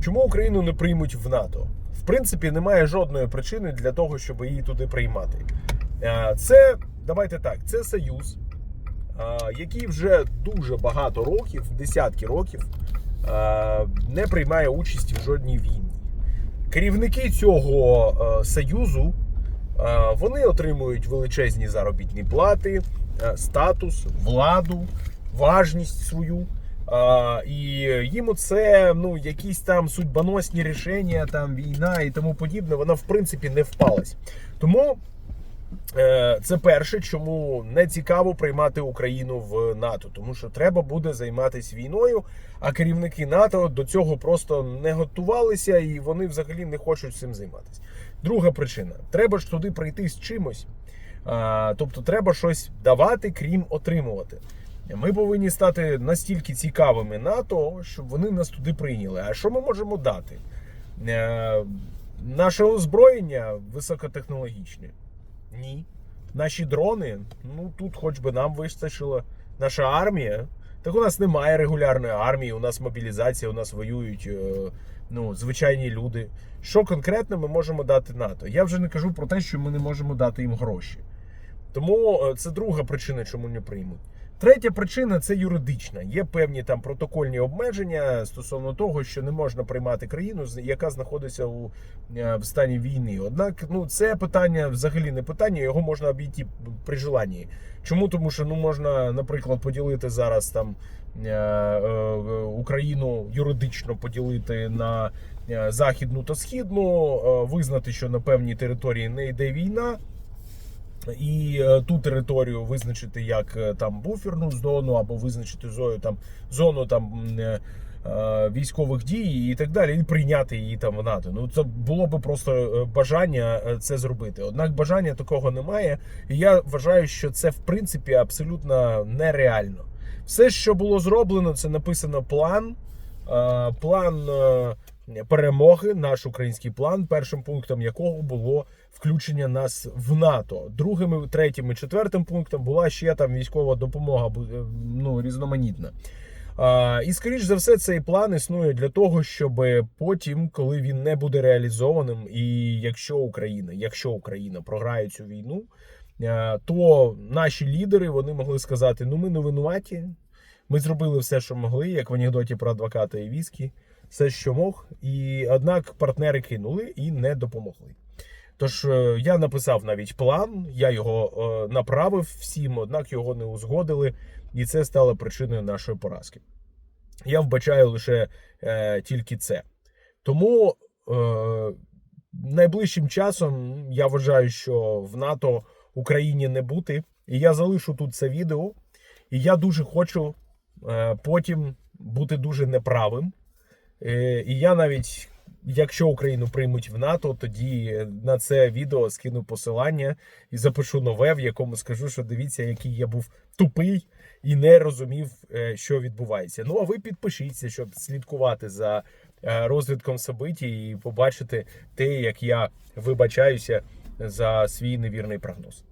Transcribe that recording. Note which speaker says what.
Speaker 1: Чому Україну не приймуть в НАТО? В принципі, немає жодної причини для того, щоб її туди приймати. Е, Це давайте так, це союз, е, який вже дуже багато років, десятки років, е, не приймає участі в жодній війні. Керівники цього союзу вони отримують величезні заробітні плати, статус, владу, важність свою. А, і їм це ну якісь там судьбоносні рішення, там війна і тому подібне, вона в принципі не впалась. Тому е, це перше, чому не цікаво приймати Україну в НАТО, тому що треба буде займатися війною. А керівники НАТО до цього просто не готувалися і вони взагалі не хочуть цим займатися. Друга причина: треба ж туди прийти з чимось. Тобто, треба щось давати, крім отримувати. Ми повинні стати настільки цікавими НАТО, щоб вони нас туди прийняли. А що ми можемо дати? Е, наше озброєння високотехнологічне. Ні. Наші дрони, ну тут хоч би нам вистачило. Наша армія. Так у нас немає регулярної армії, у нас мобілізація, у нас воюють е, ну, звичайні люди. Що конкретно ми можемо дати НАТО? Я вже не кажу про те, що ми не можемо дати їм гроші. Тому е, це друга причина, чому не приймуть. Третя причина це юридична. Є певні там протокольні обмеження стосовно того, що не можна приймати країну, яка знаходиться у е, в стані війни. Однак, ну це питання взагалі не питання, його можна обійти при желанні. Чому? Тому що ну можна, наприклад, поділити зараз там е, е, Україну юридично поділити на західну та східну, визнати, що на певній території не йде війна. І е, ту територію визначити як е, там буферну зону, або визначити зою там зону там е, військових дій і так далі, і прийняти її там в НАТО. Ну це було би просто бажання це зробити. Однак бажання такого немає. І я вважаю, що це в принципі абсолютно нереально. Все, що було зроблено, це написано план. План перемоги, наш український план, першим пунктом якого було включення нас в НАТО. Другим, третім і четвертим пунктом була ще там військова допомога е, ну, різноманітна. А, і скоріш за все, цей план існує для того, щоб потім, коли він не буде реалізованим, і якщо Україна, якщо Україна програє цю війну, е, то наші лідери вони могли сказати: ну ми не винуваті, ми зробили все, що могли, як в анекдоті про адвоката і віскі, все, що мог. І однак партнери кинули і не допомогли. Тож е, я написав навіть план, я його е, направив всім, однак його не узгодили, і це стало причиною нашої поразки. Я вбачаю лише е, тільки це. Тому е, найближчим часом я вважаю, що в НАТО Україні не бути. І я залишу тут це відео. І я дуже хочу е, потім бути дуже неправим. Е, і я навіть, якщо Україну приймуть в НАТО, тоді на це відео скину посилання і запишу нове, в якому скажу, що дивіться, який я був тупий і не розумів, е, що відбувається. Ну а ви підпишіться, щоб слідкувати за е, розвитком событий і побачити те, як я вибачаюся за свій невірний прогноз.